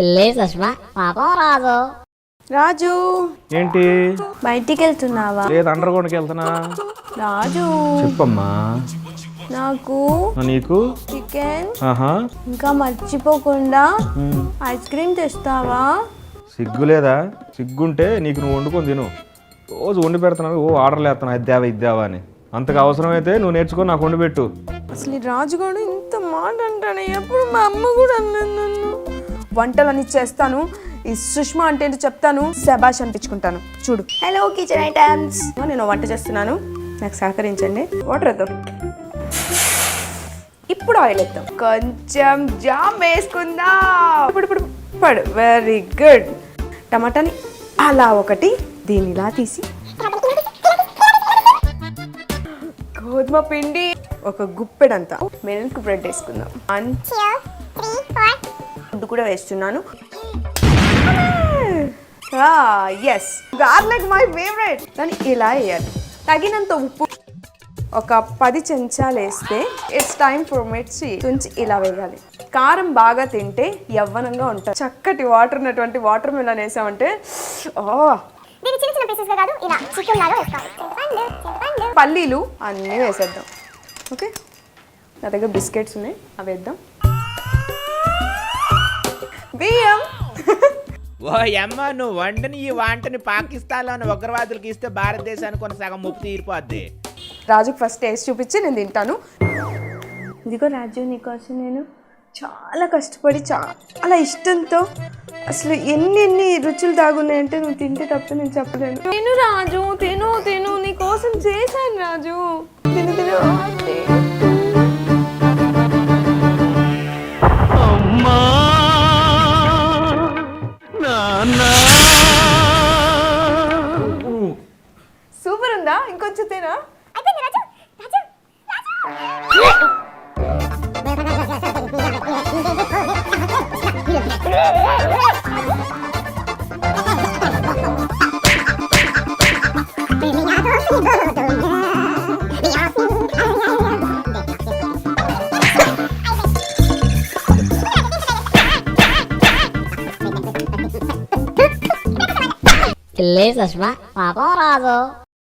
ఇల్లే సుష్మా పాపం రాజు. రాజు. ఏంటి? బయటికి వెళ్తున్నావా లేదు అండర్ గ్రౌండ్కి వెళ్తున్నా. రాజు. చెప్పమ్మా. నాకు నీకు? చికెన్ ఆహా. ఇంకా మర్చిపోకుండా. ఐస్ క్రీమ్ తెస్తావా? సిగ్గు లేదా? సిగ్గుంటే నీకు నువ్వు వండుకొని తిను. రోజు వండి పెడుతున్నావు ఓ ఆర్డర్లు వేస్తున్నావు ఇది దేవా ఇది దేవా అని. అంతకు అవసరమైతే నువ్వు నేర్చుకొని నాకు వండి పెట్టు. అసలు ఈ రాజు కూడా ఇంత మాట అంటాను ఎప్పుడు మా అమ్మ కూడా అన్నది నన్ను? వంటలన్నీ చేస్తాను. ఈ సుష్మా అంటే ఏంటో చెప్తాను. శబాష్ అనిపించుకుంటాను. చూడు. హలో కిచెన్ ఐటమ్స్ నేను వంట చేస్తున్నాను. నాకు సహకరించండి. వాటర్ వేద్దాం. ఇప్పుడు ఆయిల్ వేద్దాం. కొంచెం జామ్ వేసుకుందాం. ఇప్పుడు ఇప్పుడు పడు. వెరీ గుడ్ టమాటాని అలా ఒకటి దీన్ని ఇలా తీసి. గోధుమ పిండి. ఒక గుప్పెడంతా. మిల్క్ బ్రెడ్ వేసుకుందాం. వన్ ఫుడ్ కూడా వేస్తున్నాను. ఎస్ గార్లిక్ మై ఫేవరెట్ దాన్ని ఇలా వేయాలి. తగినంత ఉప్పు. ఒక పది చెంచాలు వేస్తే ఇట్స్ టైం ఫర్ మిర్చి తుంచి ఇలా వేయాలి. కారం బాగా తింటే యవ్వనంగా ఉంటుంది చక్కటి వాటర్ ఉన్నటువంటి వాటర్ మిలన్ వేసామంటే పల్లీలు అన్నీ వేసేద్దాం. ఓకే నా దగ్గర బిస్కెట్స్ ఉన్నాయి అవి వేద్దాం. ఓ అమ్మ నువ్వు వండని ఈ వంటని పాకిస్తాన్లోని ఉగ్రవాదులకు ఇస్తే భారతదేశానికి కొన్ని సగం ముప్పు తీరిపోద్ది. రాజుకి ఫస్ట్ టేస్ట్ చూపించి నేను తింటాను. ఇదిగో రాజు నీకోసం నేను చాలా కష్టపడి చాలా ఇష్టంతో అసలు ఎన్ని ఎన్ని రుచులు దాగున్నాయంటే నువ్వు తింటే తప్ప నేను చెప్పలేను. తిను రాజు తిను తిను నీ కోసం చేశాను రాజు. తిను తిను. సూపర్ ఉందా ఇంకొంచెం తినా అయిపోయింది రాజు రాజు రాజు ఇల్లే సుష్మా పాపం రాజు